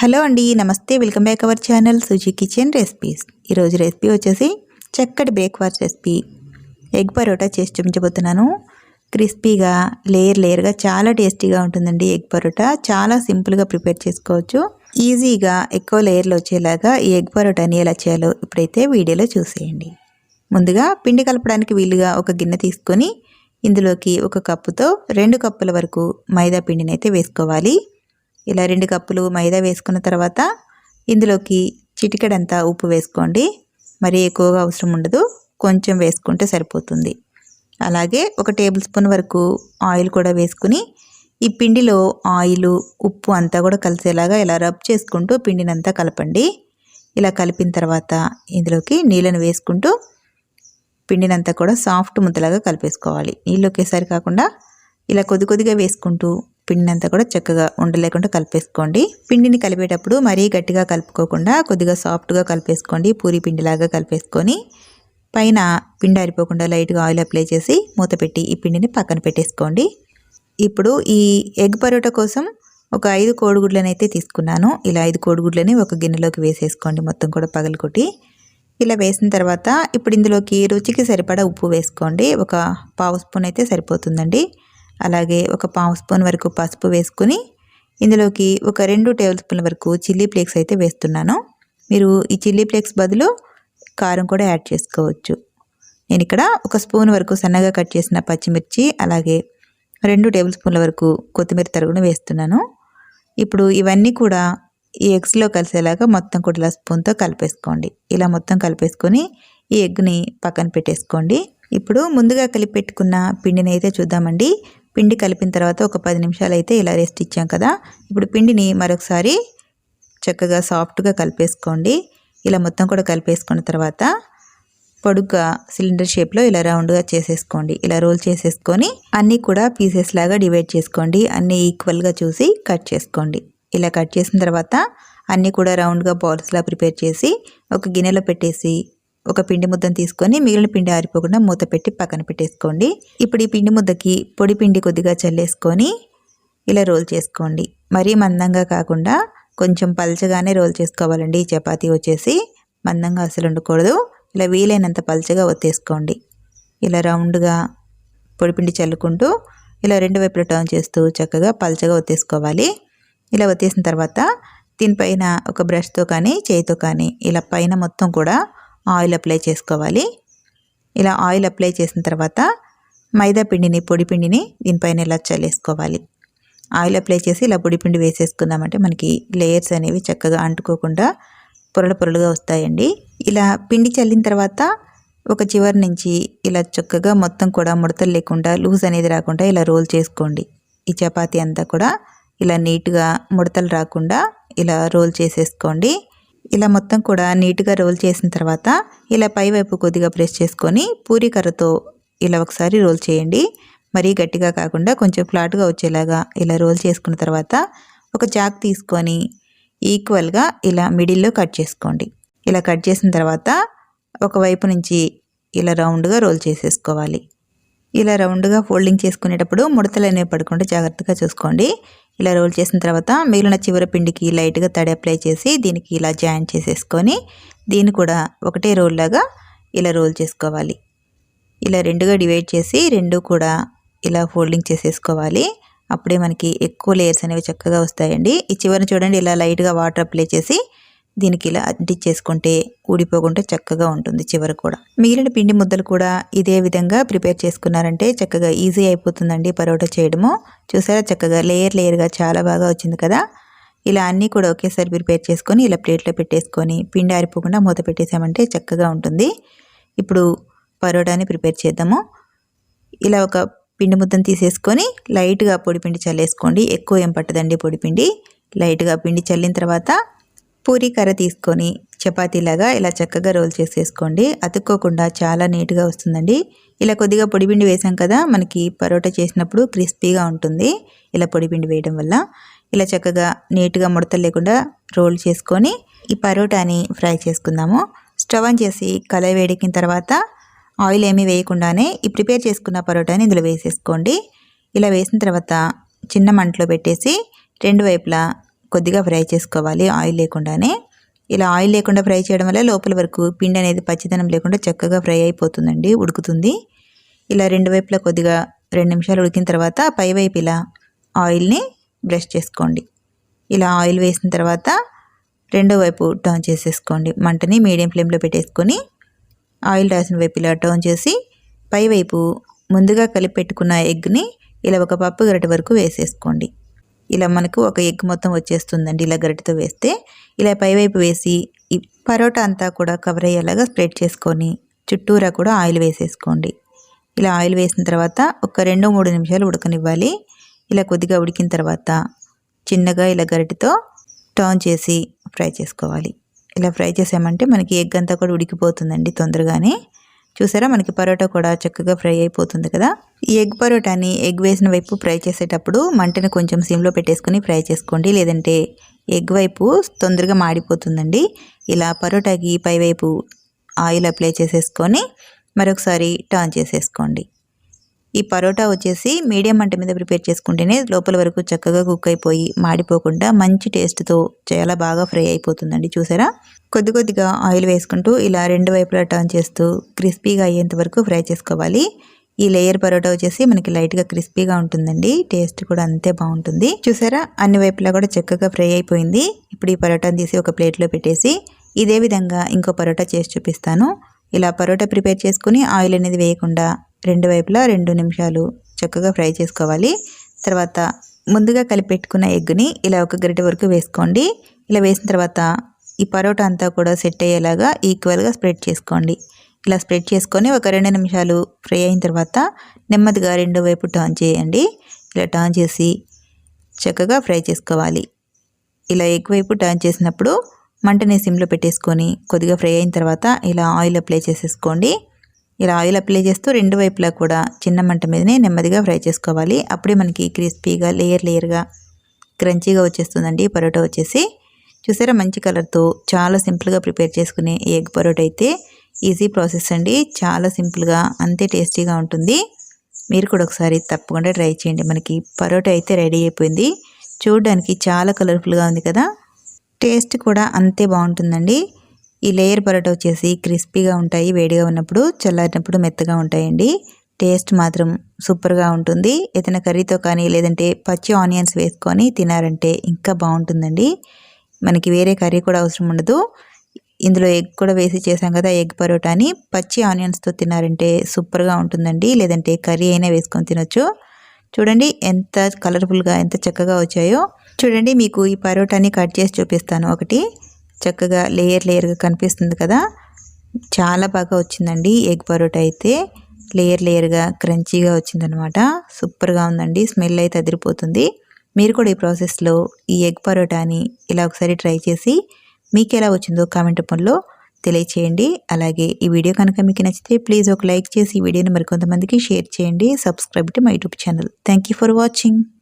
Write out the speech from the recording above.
Hello అండి నమస్తే. Welcome back our channel Suji kitchen recipes. ఈరోజు రెసిపీ వచ్చేసి చక్కటి బ్రేక్ఫాస్ట్ రెసిపీ. ఎగ్ పరోటా చేసి చూపించబోతున్నాను. క్రిస్పీగా లేయర్ లేయర్గా చాలా టేస్టీగా ఉంటుందండి ఎగ్ పరోటా. చాలా సింపుల్గా ప్రిపేర్ చేసుకోవచ్చు. ఈజీగా ఎక్కువ లేయర్లు వచ్చేలాగా ఈ ఎగ్ పరోటాని ఎలా చేయాలో ఇప్పుడైతే వీడియోలో చూసేయండి. ముందుగా పిండి కలపడానికి వీలుగా ఒక గిన్నె తీసుకొని ఇందులోకి ఒక కప్పుతో రెండు కప్పుల వరకు మైదా పిండిని అయితే వేసుకోవాలి. ఇలా రెండు కప్పులు మైదా వేసుకున్న తర్వాత ఇందులోకి చిటికెడంతా ఉప్పు వేసుకోండి. మరీ ఎక్కువగా అవసరం ఉండదు. కొంచెం వేసుకుంటే సరిపోతుంది. అలాగే ఒక టేబుల్ స్పూన్ వరకు ఆయిల్ కూడా వేసుకుని ఈ పిండిలో ఆయిల్ ఉప్పు అంతా కూడా కలిసేలాగా ఇలా రబ్ చేసుకుంటూ పిండినంతా కలపండి. ఇలా కలిపిన తర్వాత ఇందులోకి నీళ్ళను వేసుకుంటూ పిండినంతా కూడా సాఫ్ట్ ముద్దలాగా కలిపేసుకోవాలి. నీళ్ళు ఒకేసారి కాకుండా ఇలా కొద్ది కొద్దిగా వేసుకుంటూ పిండిని అంతా కూడా చక్కగా ఉండలేకుండా కలిపేసుకోండి. పిండిని కలిపేటప్పుడు మరీ గట్టిగా కలుపుకోకుండా కొద్దిగా సాఫ్ట్గా కలిపేసుకోండి. పూరి పిండిలాగా కలిపేసుకొని పైన పిండి ఆరిపోకుండా లైట్గా ఆయిల్ అప్లై చేసి మూత పెట్టి ఈ పిండిని పక్కన పెట్టేసుకోండి. ఇప్పుడు ఈ ఎగ్ పరోటా కోసం ఒక ఐదు కోడిగుడ్లను అయితే తీసుకున్నాను. ఇలా ఐదు కోడిగుడ్లని ఒక గిన్నెలోకి వేసేసుకోండి మొత్తం కూడా పగలకొట్టి ఇలా వేసిన తర్వాత ఇప్పుడు ఇందులోకి రుచికి సరిపడా ఉప్పు వేసుకోండి. ఒక పావు స్పూన్ అయితే సరిపోతుందండి. అలాగే ఒక పావు స్పూన్ వరకు పసుపు వేసుకుని ఇందులోకి ఒక రెండు టేబుల్ స్పూన్ల వరకు చిల్లీ ఫ్లేక్స్ అయితే వేస్తున్నాను. మీరు ఈ చిల్లీ ఫ్లేక్స్ బదులు కారం కూడా యాడ్ చేసుకోవచ్చు. నేను ఇక్కడ ఒక స్పూన్ వరకు సన్నగా కట్ చేసిన పచ్చిమిర్చి అలాగే రెండు టేబుల్ స్పూన్ల వరకు కొత్తిమీర తరుగును వేస్తున్నాను. ఇప్పుడు ఇవన్నీ కూడా ఈ ఎగ్స్లో కలిసేలాగా మొత్తం కూడా ఇలా స్పూన్తో కలిపేసుకోండి. ఇలా మొత్తం కలిపేసుకొని ఈ ఎగ్ని పక్కన పెట్టేసుకోండి. ఇప్పుడు ముందుగా కలిపి పెట్టుకున్న పిండిని అయితే చూద్దామండి. పిండి కలిపిన తర్వాత ఒక పది నిమిషాలు అయితే ఇలా రెస్ట్ ఇచ్చాం కదా. ఇప్పుడు పిండిని మరొకసారి చక్కగా సాఫ్ట్గా కలిపేసుకోండి. ఇలా మొత్తం కూడా కలిపేసుకున్న తర్వాత పొడుగ్గా సిలిండర్ షేప్లో ఇలా రౌండ్గా చేసేసుకోండి. ఇలా రోల్ చేసేసుకొని అన్నీ కూడా పీసెస్ లాగా డివైడ్ చేసుకోండి. అన్నీ ఈక్వల్గా చూసి కట్ చేసుకోండి. ఇలా కట్ చేసిన తర్వాత అన్నీ కూడా రౌండ్గా బాల్స్లా ప్రిపేర్ చేసి ఒక గిన్నెలో పెట్టేసి ఒక పిండి ముద్దను తీసుకొని మిగిలిన పిండి ఆరిపోకుండా మూత పెట్టి పక్కన పెట్టేసుకోండి. ఇప్పుడు ఈ పిండి ముద్దకి పొడి పిండి కొద్దిగా చల్లేసుకొని ఇలా రోల్ చేసుకోండి. మరీ మందంగా కాకుండా కొంచెం పల్చగానే రోల్ చేసుకోవాలండి. ఈ చపాతీ వచ్చేసి మందంగా అసలు ఉండకూడదు. ఇలా వీలైనంత పల్చగా ఒత్తేసుకోండి. ఇలా రౌండ్గా పొడిపిండి చల్లుకుంటూ ఇలా రెండు వైపులా టర్న్ చేస్తూ చక్కగా పల్చగా ఒత్తేసుకోవాలి. ఇలా ఒత్తేసిన తర్వాత దీనిపైన ఒక బ్రష్తో కానీ చేయితో కానీ ఇలా పైన మొత్తం కూడా ఆయిల్ అప్లై చేసుకోవాలి. ఇలా ఆయిల్ అప్లై చేసిన తర్వాత మైదా పిండిని పొడి పిండిని దీనిపైన ఇలా చల్లేసుకోవాలి. ఆయిల్ అప్లై చేసి ఇలా పొడి పిండి వేసేసుకుందామంటే మనకి లేయర్స్ అనేవి చక్కగా అంటుకోకుండా పొరలు పొరలుగా వస్తాయండి. ఇలా పిండి చల్లిన తర్వాత ఒక చివరి నుంచి ఇలా చక్కగా మొత్తం కూడా ముడతలు లేకుండా లూజ్ అనేది రాకుండా ఇలా రోల్ చేసుకోండి. ఈ చపాతీ అంతా కూడా ఇలా నీట్గా ముడతలు రాకుండా ఇలా రోల్ చేసేసుకోండి. ఇలా మొత్తం కూడా నీట్గా రోల్ చేసిన తర్వాత ఇలా పైవైపు కొద్దిగా ప్రెస్ చేసుకొని పూరి కర్రతో ఇలా ఒకసారి రోల్ చేయండి. మరీ గట్టిగా కాకుండా కొంచెం ఫ్లాట్గా వచ్చేలాగా ఇలా రోల్ చేసుకున్న తర్వాత ఒక చాక్ తీసుకొని ఈక్వల్గా ఇలా మిడిల్లో కట్ చేసుకోండి. ఇలా కట్ చేసిన తర్వాత ఒకవైపు నుంచి ఇలా రౌండ్గా రోల్ చేసేసుకోవాలి. ఇలా రౌండ్గా ఫోల్డింగ్ చేసుకునేటప్పుడు ముడతలు అనేవి పడకుండా జాగ్రత్తగా చూసుకోండి. ఇలా రోల్ చేసిన తర్వాత మిగిలిన చివరి పిండికి లైట్గా తడి అప్లై చేసి దీనికి ఇలా జాయిన్ చేసేసుకొని దీన్ని కూడా ఒకటే రోల్ లాగా ఇలా రోల్ చేసుకోవాలి. ఇలా రెండుగా డివైడ్ చేసి రెండు కూడా ఇలా ఫోల్డింగ్ చేసేసుకోవాలి. అప్పుడే మనకి ఎక్కువ లేయర్స్ అనేవి చక్కగా వస్తాయండి. ఈ చివరిని చూడండి ఇలా లైట్గా వాటర్ అప్లై చేసి దీనికి ఇలా అంటించేసుకుంటే ఊడిపోకుండా చక్కగా ఉంటుంది చివరి కూడా. మిగిలిన పిండి ముద్దలు కూడా ఇదే విధంగా ప్రిపేర్ చేసుకున్నారంటే చక్కగా ఈజీ అయిపోతుందండి పరోటా చేయడము. చూసారా చక్కగా లేయర్ లేయర్గా చాలా బాగా వచ్చింది కదా? ఇలా అన్నీ కూడా ఒకేసారి ప్రిపేర్ చేసుకొని ఇలా ప్లేట్లో పెట్టేసుకొని పిండి ఆరిపోకుండా మూత పెట్టేసామంటే చక్కగా ఉంటుంది. ఇప్పుడు పరోటాని ప్రిపేర్ చేద్దాము. ఇలా ఒక పిండి ముద్దను తీసేసుకొని లైట్గా పొడిపిండి చల్లేసుకోండి. ఎక్కువ ఏం పట్టదండి పొడిపిండి లైట్గా పిండి చల్లిన తర్వాత పూరీ కర్ర తీసుకొని చపాతీలాగా ఇలా చక్కగా రోల్ చేసేసుకోండి. అతుక్కోకుండా చాలా నీట్గా వస్తుందండి. ఇలా కొద్దిగా పొడిపిండి వేసాం కదా మనకి పరోటా చేసినప్పుడు క్రిస్పీగా ఉంటుంది ఇలా పొడిపిండి వేయడం వల్ల. ఇలా చక్కగా నీట్గా ముడతలు లేకుండా రోల్ చేసుకొని ఈ పరోటాని ఫ్రై చేసుకుందాము. స్టవ్ ఆన్ చేసి కలయి వేడికిన తర్వాత ఆయిల్ ఏమీ వేయకుండానే ఈ ప్రిపేర్ చేసుకున్న పరోటాని ఇందులో వేసేసుకోండి. ఇలా వేసిన తర్వాత చిన్న మంటలో పెట్టేసి రెండు వైపులా కొద్దిగా ఫ్రై చేసుకోవాలి. ఆయిల్ లేకుండానే. ఇలా ఆయిల్ లేకుండా ఫ్రై చేయడం వల్ల లోపల వరకు పిండి అనేది పచ్చిదనం లేకుండా చక్కగా ఫ్రై అయిపోతుందండి ఉడుకుతుంది. ఇలా రెండు వైపులా కొద్దిగా రెండు నిమిషాలు ఉడికిన తర్వాత పై వైపు ఇలా ఆయిల్ని బ్రష్ చేసుకోండి. ఇలా ఆయిల్ వేసిన తర్వాత రెండో వైపు టర్న్ చేసేసుకోండి. మంటని మీడియం ఫ్లేమ్లో పెట్టేసుకొని ఆయిల్ రాసిన వైపు ఇలా టర్న్ చేసి పైవైపు ముందుగా కలిపి పెట్టుకున్న ఎగ్ని ఇలా ఒక పప్పు గరిటె వరకు వేసేసుకోండి. ఇలా మనకు ఒక ఎగ్ మొత్తం వచ్చేస్తుందండి ఇలా గరిటతో వేస్తే. ఇలా పైవైపు వేసి ఈ పరోటా అంతా కూడా కవర్ అయ్యేలాగా స్ప్రెడ్ చేసుకొని చుట్టూరా కూడా ఆయిల్ వేసేసుకోండి. ఇలా ఆయిల్ వేసిన తర్వాత ఒక రెండు మూడు నిమిషాలు ఉడకనివ్వాలి. ఇలా కొద్దిగా ఉడికిన తర్వాత చిన్నగా ఇలా గరిటతో టర్న్ చేసి ఫ్రై చేసుకోవాలి. ఇలా ఫ్రై చేసామంటే మనకి ఎగ్ అంతా కూడా ఉడికిపోతుందండి తొందరగానే. చూసారా? మనకి పరోటా కూడా చక్కగా ఫ్రై అయిపోతుంది కదా? ఈ ఎగ్ పరోటాని ఎగ్ వేసిన వైపు ఫ్రై చేసేటప్పుడు మంటను కొంచెం సిమ్లో పెట్టేసుకుని ఫ్రై చేసుకోండి. లేదంటే ఎగ్ వైపు తొందరగా మాడిపోతుందండి. ఇలా పరోటాకి పై వైపు ఆయిల్ అప్లై చేసేసుకొని మరొకసారి టర్న్ చేసేసుకోండి. ఈ పరోటా వచ్చేసి మీడియం మంట మీద ప్రిపేర్ చేసుకుంటేనే లోపల వరకు చక్కగా కుక్ అయిపోయి మాడిపోకుండా మంచి టేస్ట్తో చాలా బాగా ఫ్రై అయిపోతుందండి. చూసారా? కొద్ది కొద్దిగా ఆయిల్ వేసుకుంటూ ఇలా రెండు వైపులా టర్న్ చేస్తూ క్రిస్పీగా అయ్యేంత వరకు ఫ్రై చేసుకోవాలి. ఈ లేయర్ పరోటా వచ్చేసి మనకి లైట్గా క్రిస్పీగా ఉంటుందండి. టేస్ట్ కూడా అంతే బాగుంటుంది. చూసారా? అన్ని వైపులా కూడా చక్కగా ఫ్రై అయిపోయింది. ఇప్పుడు ఈ పరోటాని తీసి ఒక ప్లేట్లో పెట్టేసి ఇదే విధంగా ఇంకో పరోటా చేసి చూపిస్తాను. ఇలా పరోటా ప్రిపేర్ చేసుకుని ఆయిల్ అనేది వేయకుండా రెండు వైపులా రెండు నిమిషాలు చక్కగా ఫ్రై చేసుకోవాలి. తర్వాత ముందుగా కలిపెట్టుకున్న ఎగ్ని ఇలా ఒక గరిటె వరకు వేసుకోండి. ఇలా వేసిన తర్వాత ఈ పరోటా అంతా కూడా సెట్ అయ్యేలాగా ఈక్వల్గా స్ప్రెడ్ చేసుకోండి. ఇలా స్ప్రెడ్ చేసుకొని ఒక రెండు నిమిషాలు ఫ్రై అయిన తర్వాత నెమ్మదిగా రెండు వైపు టర్న్ చేయండి. ఇలా టర్న్ చేసి చక్కగా ఫ్రై చేసుకోవాలి. ఇలా ఎగ్ వైపు టర్న్ చేసినప్పుడు మంటని సిమ్లో పెట్టేసుకొని కొద్దిగా ఫ్రై అయిన తర్వాత ఇలా ఆయిల్ అప్లై చేసేసుకోండి. ఇలా ఆయిల్ అప్లై చేస్తూ రెండు వైపులా కూడా చిన్న మంట మీదనే నెమ్మదిగా ఫ్రై చేసుకోవాలి. అప్పుడే మనకి క్రిస్పీగా లేయర్ లేయర్గా క్రంచీగా వచ్చేస్తుందండి పరోటా వచ్చేసి. చూసారా మంచి కలర్తో చాలా సింపుల్గా ప్రిపేర్ చేసుకునే ఎగ్ పరోటా అయితే ఈజీ ప్రాసెస్ అండి. చాలా సింపుల్గా అంతే టేస్టీగా ఉంటుంది. మీరు కూడా ఒకసారి తప్పకుండా ట్రై చేయండి. మనకి పరోటా అయితే రెడీ అయిపోయింది. చూడడానికి చాలా కలర్ఫుల్గా ఉంది కదా. టేస్ట్ కూడా అంతే బాగుంటుందండి. ఈ లేయర్ పరోటా వచ్చేసి క్రిస్పీగా ఉంటాయి వేడిగా ఉన్నప్పుడు చల్లారినప్పుడు మెత్తగా ఉంటాయండి. టేస్ట్ మాత్రం సూపర్గా ఉంటుంది. ఏదైనా కర్రీతో కానీ లేదంటే పచ్చి ఆనియన్స్ వేసుకొని తినారంటే ఇంకా బాగుంటుందండి. మనకి వేరే కర్రీ కూడా అవసరం ఉండదు. ఇందులో ఎగ్ కూడా వేసి చేసాం కదా ఎగ్ పరోటాని. పచ్చి ఆనియన్స్తో తినారంటే సూపర్గా ఉంటుందండి. లేదంటే కర్రీ అయినా వేసుకొని తినొచ్చు. చూడండి ఎంత కలర్ఫుల్గా ఎంత చక్కగా వచ్చాయో. చూడండి మీకు ఈ పరోటాని కట్ చేసి చూపిస్తాను ఒకటి. చక్కగా లేయర్ లేయర్గా కనిపిస్తుంది కదా. చాలా బాగా వచ్చిందండి ఎగ్ పరోటా అయితే. లేయర్ లేయర్గా క్రంచీగా వచ్చిందనమాట. సూపర్గా ఉందండి. స్మెల్ అయితే అదిరిపోతుంది. మీరు కూడా ఈ ప్రాసెస్లో ఈ ఎగ్ పరోటాని ఇలా ఒకసారి ట్రై చేసి మీకు ఎలా వచ్చిందో కామెంట్ రూపంలో తెలియచేయండి. అలాగే ఈ వీడియో కనుక మీకు నచ్చితే ప్లీజ్ ఒక లైక్ చేసి ఈ వీడియోని మరికొంతమందికి షేర్ చేయండి. Subscribe to my YouTube channel. Thank for watching.